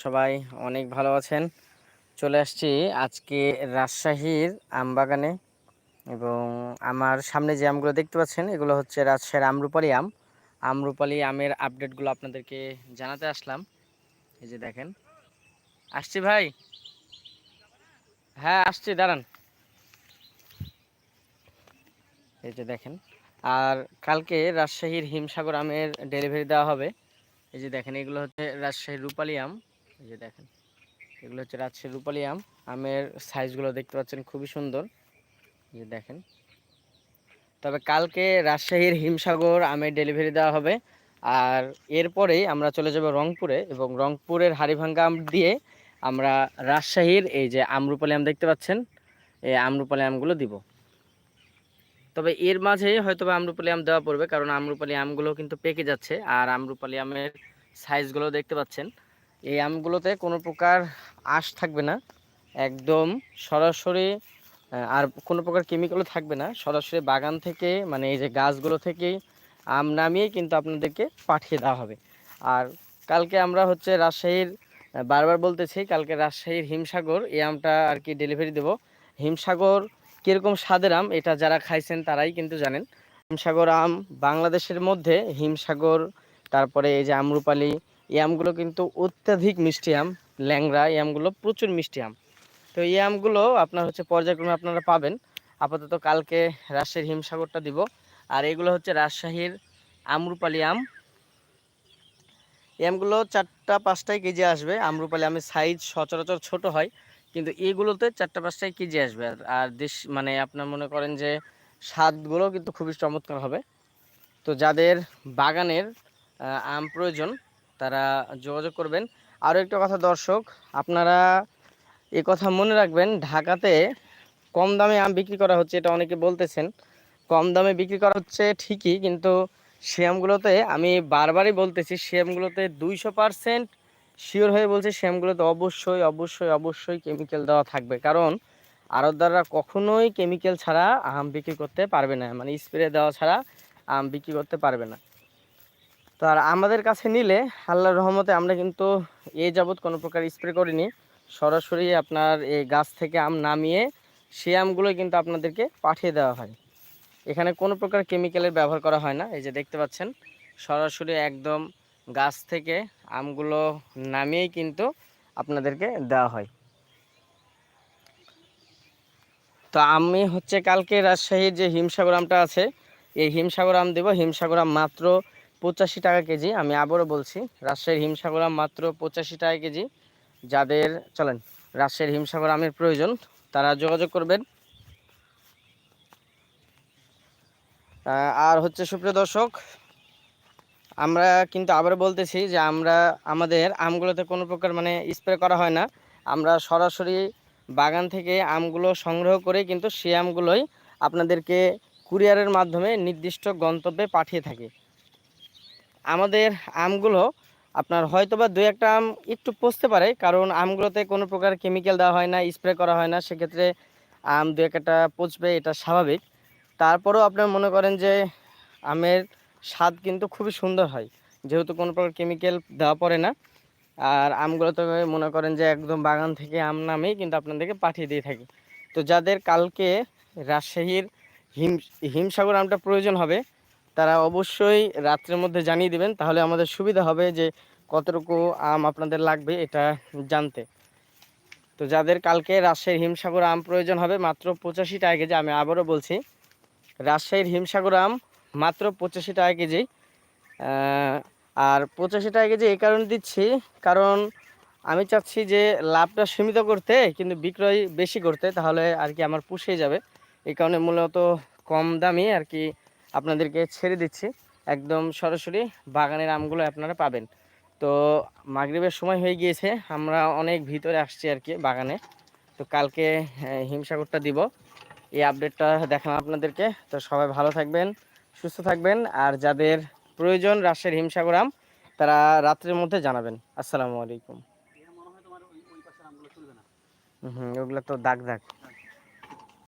সবাই অনেক ভালো আছেন। চলে আসছি আজকে রাজশাহীর আমবাগানে এবং আমার সামনে যে আমগুলো দেখতে পাচ্ছেন, এগুলো হচ্ছে রাজশাহীর আমরুপালি আম। আমরুপালি আমের আপডেটগুলো আপনাদেরকে জানাতে আসলাম। এই যে দেখেন। আসছি ভাই? হ্যাঁ আসছি, দাঁড়ান। এই যে দেখেন। আর কালকে রাজশাহীর হিমসাগর আমের ডেলিভারি দেওয়া হবে। এই যে দেখেন, এগুলো হচ্ছে রাজশাহীর রূপালি আম। এই যে দেখেন, এগুলো হচ্ছে রাজশাহীর রূপালি আম। আমের সাইজগুলো দেখতে পাচ্ছেন খুবই সুন্দর। এই যে দেখেন। তবে কালকে রাজশাহীর হিমসাগর আমের ডেলিভারি দেওয়া হবে। আর এরপরেই আমরা চলে যাব রংপুরে এবং রংপুরের হাড়িভাঙ্গা আম দিয়ে আমরা রাজশাহীর এই যে আমরুপালি আম দেখতে পাচ্ছেন, এই আমরুপালি আমগুলো দিব। তবে এর মাঝে হয়তো বা আমরুপালি আম দেওয়া পড়বে, কারণ আমরুপালি আমগুলো কিন্তু পেকে যাচ্ছে, আর আমরুপালি আমের সাইজগুলো দেখতে পাচ্ছেন। এই আমগুলোতে কোনো প্রকার আশ থাকবে না। একদম সরাসরি আর কোনো প্রকার কেমিক্যালও থাকবে না। সরাসরি বাগান থেকে মানে এই যে গাছগুলো থেকেই আম নামিয়ে কিন্তু আপনাদেরকে পাঠিয়ে দেওয়া হবে। আর কালকে আমরা হচ্ছে রাজশাহীর বারবার বলতেছি, কালকে রাজশাহীর হিমসাগর এই আমটা আর কি ডেলিভারি দেব। হিমসাগর কীরকম স্বাদের আম, এটা যারা খাইছেন তারাই কিন্তু জানেন। হিমসাগর আম বাংলাদেশের মধ্যে, হিমসাগর, তারপরে এই যে আমরুপালি এই আমগুলো কিন্তু অত্যাধিক মিষ্টি আম ল্যাংরা এই আমগুলো প্রচুর মিষ্টি আম। তো এই আমগুলো আপনার হচ্ছে পর্যায়ক্রমে আপনারা পাবেন। আপাতত কালকে রাজশাহীর হিমসাগরটা দিব। আর এগুলো হচ্ছে রাজশাহীর আমরুপালি আম। এই আমগুলো চারটা পাঁচটায় কেজি আসবে। আমরুপালি আমের সাইজ সচরাচর ছোট হয়, কিন্তু এগুলোতে চারটা পাঁচটায় কেজি আসবে। আর দেশ মানে আপনার মনে করেন যে স্বাদগুলো কিন্তু খুবই চমৎকার হবে। তো যাদের বাগানের আম প্রয়োজন তারা যোগাযোগ করবেন। আরও একটা কথা, দর্শক, আপনারা এ কথা মনে রাখবেন, ঢাকাতে কম দামে আম বিক্রি করা হচ্ছে, এটা অনেকে বলতেছেন। কম দামে বিক্রি করা হচ্ছে ঠিকই, কিন্তু শ্যামগুলোতে আমি বারবারই বলতেছি শ্যামগুলোতে দুইশো পারসেন্ট শিওর হয়ে বলছে শ্যামগুলোতে অবশ্যই অবশ্যই অবশ্যই কেমিক্যাল দেওয়া থাকবে। কারণ আড়তদাররা কখনোই কেমিক্যাল ছাড়া আম বিক্রি করতে পারবে না মানে স্প্রে দেওয়া ছাড়া আম বিক্রি করতে পারবে না। তো আর আমাদের কাছে নিলে আল্লাহর রহমতে আমরা কিন্তু এ যাবৎ কোনো প্রকার স্প্রে করিনি। সরাসরি আপনার এই গাছ থেকে আম নামিয়ে সেই আমগুলোই কিন্তু আপনাদেরকে পাঠিয়ে দেওয়া হয়। এখানে কোনো প্রকার কেমিক্যালের ব্যবহার করা হয় না, এই যে দেখতে পাচ্ছেন। সরাসরি একদম গাছ থেকে আমগুলো নামিয়েই কিন্তু আপনাদেরকে দেওয়া হয়। তো আমি হচ্ছে কালকে রাজশাহীর যে হিমসাগর আমটা আছে, এই হিমসাগর আম দেবো। হিমসাগর আম মাত্র পঁচাশি টাকা কেজি, আমি আবারও বলছি, রাজশাহীর হিমসাগর আম মাত্র পঁচাশি টাকা কেজি। যাদের, চলেন, রাজশাহীর হিমসাগর আমের প্রয়োজন, তারা যোগাযোগ করবেন। আর হচ্ছে সুপ্রিয় দর্শক, আমরা কিন্তু আবার বলতেছি যে আমরা, আমাদের আমগুলোতে কোনো প্রকার মানে স্প্রে করা হয় না। আমরা সরাসরি বাগান থেকে আমগুলো সংগ্রহ করে কিন্তু সেই আমগুলোই আপনাদেরকে কুরিয়ারের মাধ্যমে নির্দিষ্ট গন্তব্যে পাঠিয়ে থাকি। আমাদের আমগুলো আপনার হয়তো বা দু একটা আম একটু পচতে পারে, কারণ আমগুলোতে কোনো প্রকার কেমিক্যাল দেওয়া হয় না স্প্রে করা হয় না, সেক্ষেত্রে আম দু একটা পচবে, এটা স্বাভাবিক। তারপরেও আপনার মনে করেন যে আমের স্বাদ কিন্তু খুবই সুন্দর হয়, যেহেতু কোনো প্রকার কেমিক্যাল দেওয়া পড়ে না। আর আমগুলো তো মনে করেন যে একদম বাগান থেকে আম নামেই কিন্তু আপনাদেরকে পাঠিয়ে দিয়ে থাকি। তো যাদের কালকে রাজশাহীর হিম, হিমসাগর আমটা প্রয়োজন হবে তারা অবশ্যই রাত্রের মধ্যে জানিয়ে দেবেন, তাহলে আমাদের সুবিধা হবে যে কতটুকু আম আপনাদের লাগবে এটা জানতে। তো যাদের কালকে রাজশাহীর হিমসাগর আম প্রয়োজন হবে, মাত্র পঁচাশি টাকা কেজি, আমি আবারও বলছি, রাজশাহীর হিমসাগর আম মাত্র পঁচাশি টাকা কেজি। আর পঁচাশি টাকা কেজি এই কারণে দিচ্ছি, কারণ আমি চাচ্ছি যে লাভটা সীমিত করতে, কিন্তু বিক্রয় বেশি করতে, তাহলে আর কি আমার পুষে যাবে। এই কারণে মূলত কম দামি আর কি আপনাদেরকে ছেড়ে দিচ্ছি। একদম সরাসরি বাগানের আমগুলো আপনারা পাবেন। তো মাগরীবের সময় হয়ে গিয়েছে, আমরা অনেক ভিতরে আসছি আর কি বাগানে। তো কালকে হিমসাগরটা দিব। এই আপডেটটা দেখালাম আপনাদেরকে। তো সবাই ভালো থাকবেন, সুস্থ থাকবেন, আর যাদের প্রয়োজন রাজশাহীর হিমসাগর আম, তারা রাত্রের মধ্যে জানাবেন। আসসালামু আলাইকুম। হুম, ওগুলো তো দাগ দাগ।